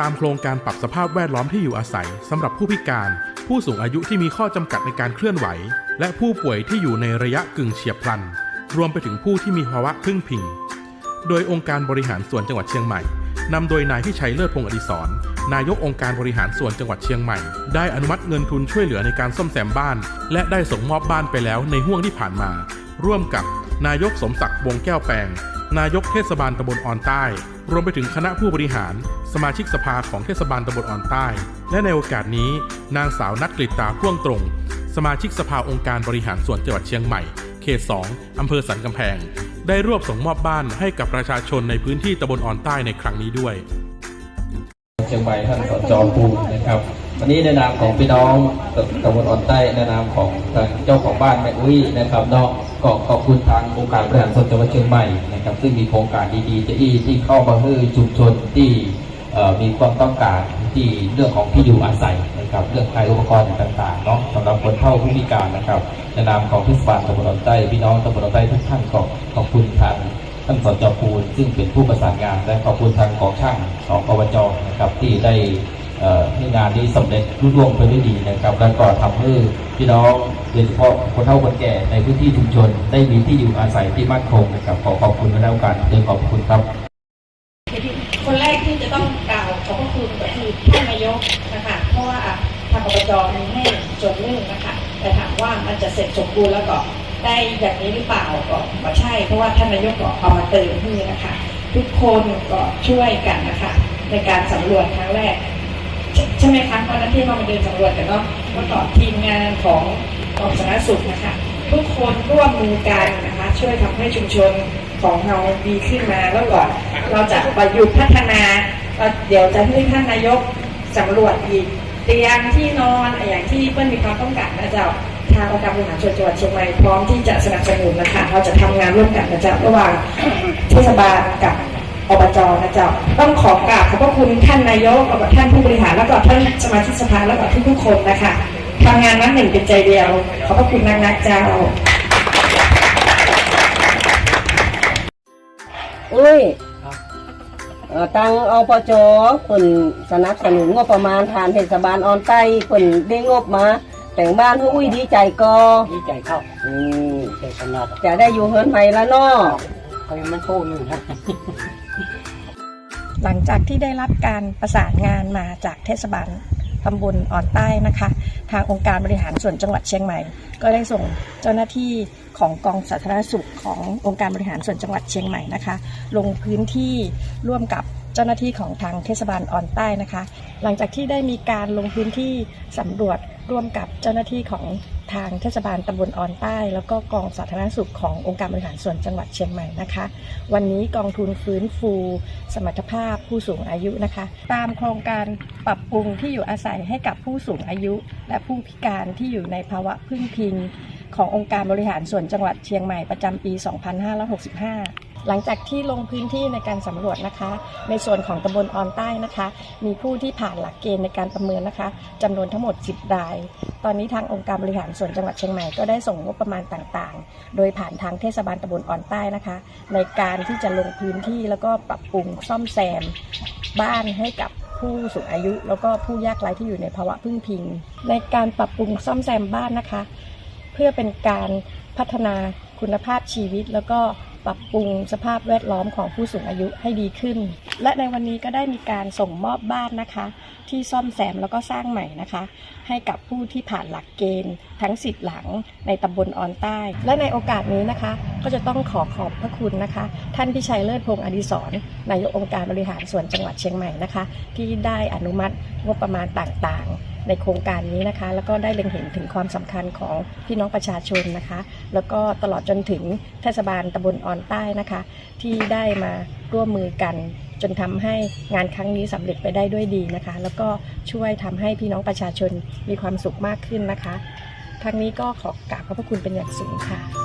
ตามโครงการปรับสภาพแวดล้อมที่อยู่อาศัยสำหรับผู้พิการ ผู้สูงอายุที่มีข้อจำกัดในการเคลื่อนไหว และผู้ป่วยที่อยู่ในระยะกึ่งเฉียบพลัน รวมไปถึงผู้ที่มีภาวะพึ่งพิง โดยองค์การบริหารส่วนจังหวัดเชียงใหม่นำโดยนายพิชัยเลิศพงศ์อดิศรนายกองค์การบริหารส่วนจังหวัดเชียงใหม่ ได้อนุมัติเงินทุนช่วยเหลือในการซ่อมแซมบ้าน และได้ส่งมอบบ้านไปแล้วในห่วงที่ผ่านมา ร่วมกับนายกสมศักดิ์วงแก้วแปลง นายกเทศบาลตำบลออนใต้ รวมไปถึงคณะผู้บริหาร สมาชิกสภาของเทศบาลตำบลออนใต้ และในโอกาสนี้ นางสาวนัทกฤตตาพ่วงตรง สมาชิกสภาองค์การบริหารส่วนจังหวัดเชียงใหม่ เขต 2 อำเภอสันกำแพง ได้รวบส่งมอบบ้านให้กับประชาชนในพื้นที่ตำบลออนใต้ในครั้งนี้ด้วย เชียงใหม่ท่านสจภูมินะครับ วันนี้ในนามของพี่น้องตำบลอ่อนใต้ในนามของทางเจ้าของบ้านแม่อุ้ยนะครับเนาะก็ขอบคุณทางองค์การบริหารส่วนจังหวัดเชียงใหม่นะครับซึ่งมีโครงการดีๆจะอีที่เข้ามาให้ชุมชนที่มีความต้องการที่เรื่องของที่อยู่อาศัยนะครับเรื่องขายอุปกรณ์ต่างๆเนาะสำหรับคนเฒ่าผู้พิการนะครับในนามของเทศบาลตำบลอ่อนใต้พี่น้องตำบลอ่อนใต้ทุกท่านก็ขอบคุณทางท่านสจภูลซึ่งเป็นผู้ประสานงานและขอบคุณทางกองช่างของอบจนะครับที่ได้ ให้งานนี้สำเร็จรุ่ร่วงไปด้วยดีนะครับแล้วก็ทำให้พี่น้องโดยเฉพาะคนเฒ่าคนแก่ในพื้นที่ชุมชน ได้มีที่อยู่อาศัยที่มั่นคงนะครับขอขอบคุณมาแล้วกันโดยขอบคุณครับ คนแรกที่จะต้องกล่าวขอบพระคุณก็คือท่านนายกนะคะเพราะว่าทางอบจมีให้ส่วนหนึ่งนะคะแต่ถามว่ามันจะเสร็จสมบูรณ์แล้วก็ได้อย่างนี้หรือเปล่าก็ไม่ใช่ เพราะว่าท่านนายกก็เอามาเติมให้นะคะ ทุกคนก็ช่วยกันนะคะในการสำรวจครั้งแรก ช่ใช่ไหมคะวันนั้นที่เรามาเดินสำรวจกันเนาะก็ต่อทีมงานของกองสาธารณสุขนะคะ ทุกคนร่วมมือกันนะคะ ช่วยทำให้ชุมชนของเราดีขึ้นมาแล้วก็เราจะประยุกต์พัฒนาเดี๋ยวจะให้ท่านนายกสำรวจอีกเตียงที่นอนอย่างที่เพื่อนมีความต้องการนะเจ้าทางองค์การบริหารส่วนจังหวัดเชียงใหม่พร้อมที่จะสนับสนุนนะคะ เราจะทำงานร่วมกันนะเจ้าระหว่างเทศบาลกับ อบจนะเจ้าต้องขอกราบขอบพระคุณท่านนายกแล้วก็ท่านผู้บริหารแล้วก็ท่านสมาชิกสภาแล้วก็ทุกๆคนนะคะทำงานนั้นหนึ่งเป็นใจเดียว ขอบพระคุณนักนักๆเจ้าอุ้ยเอ่อทางอปจเพิ่นสนับสนุนงบประมาณทานเทศบาลออนใต้เพิ่นได้งบมา แต่งบ้านให้อุ้ยดีใจก็ดีใจเข้าอืมใจขนาดจะได้อยู่เฮินใหม่แล้วเนาะเขายังไม่พูดหนึ่งครับ หลังจากที่ได้รับการประสานงานมาจากเทศบาลตำบลอ่อนใต้นะคะ ทางองค์การบริหารส่วนจังหวัดเชียงใหม่ ก็ได้ส่งเจ้าหน้าที่ของกองสาธารณสุขขององค์การบริหารส่วนจังหวัดเชียงใหม่นะคะ ลงพื้นที่ร่วมกับเจ้าหน้าที่ของทางเทศบาลอ่อนใต้นะคะ หลังจากที่ได้มีการลงพื้นที่สำรวจร่วมกับเจ้าหน้าที่ของ ทางเทศบาลตำบลออนใต้ แล้วก็กองสาธารณสุขขององค์การบริหารส่วนจังหวัดเชียงใหม่นะคะ วันนี้กองทุนฟื้นฟู สมรรถภาพผู้สูงอายุนะคะ ตามโครงการปรับปรุงที่อยู่อาศัยให้กับผู้สูงอายุ และผู้พิการที่อยู่ในภาวะพึ่งพิง ขององค์การบริหารส่วนจังหวัดเชียงใหม่ประจำปี 2565 หลังจากที่ลงพื้นที่ในการสำรวจนะคะ ในส่วนของตำบลออนใต้นะคะ มีผู้ที่ผ่านหลักเกณฑ์ในการประเมินนะคะจำนวนทั้งหมด 10 ราย ตอนนี้ทางองค์การบริหารส่วนจังหวัดเชียงใหม่ก็ได้ส่งงบประมาณต่างๆ โดยผ่านทางเทศบาลตำบลอ่อนใต้นะคะ ในการที่จะลงพื้นที่แล้วก็ปรับปรุงซ่อมแซมบ้านให้กับผู้สูงอายุ แล้วก็ผู้ยากไร้ที่อยู่ในภาวะพึ่งพิง ในการปรับปรุงซ่อมแซมบ้านนะคะ เพื่อเป็นการพัฒนาคุณภาพชีวิตแล้วก็ ปรับปรุงสภาพแวดล้อมของผู้สูงอายุให้ดีขึ้น และในวันนี้ก็ได้มีการส่งมอบบ้านนะคะ ที่ซ่อมแซมแล้วก็สร้างใหม่นะคะ ให้กับผู้ที่ผ่านหลักเกณฑ์ ทั้ง10หลังในตำบลออนใต้ และในโอกาสนี้นะคะ ก็จะต้องขอขอบพระคุณนะคะ ท่านพิชัยเลิศพงศ์อดิศรนายกองค์การบริหารส่วนจังหวัดเชียงใหม่นะคะ ที่ได้อนุมัติงบประมาณต่างๆ ในโครงการนี้นะคะ แล้วก็ได้เล็งเห็นถึงความสำคัญของพี่น้องประชาชนนะคะ แล้วก็ตลอดจนถึงเทศบาลตำบลออนใต้นะคะ ที่ได้มาร่วมมือกัน จนทำให้งานครั้งนี้สำเร็จไปได้ด้วยดีนะคะ แล้วก็ช่วยทำให้พี่น้องประชาชนมีความสุขมากขึ้นนะคะทั้งนี้ก็ขอกราบขอบพระคุณเป็นอย่างสูงค่ะ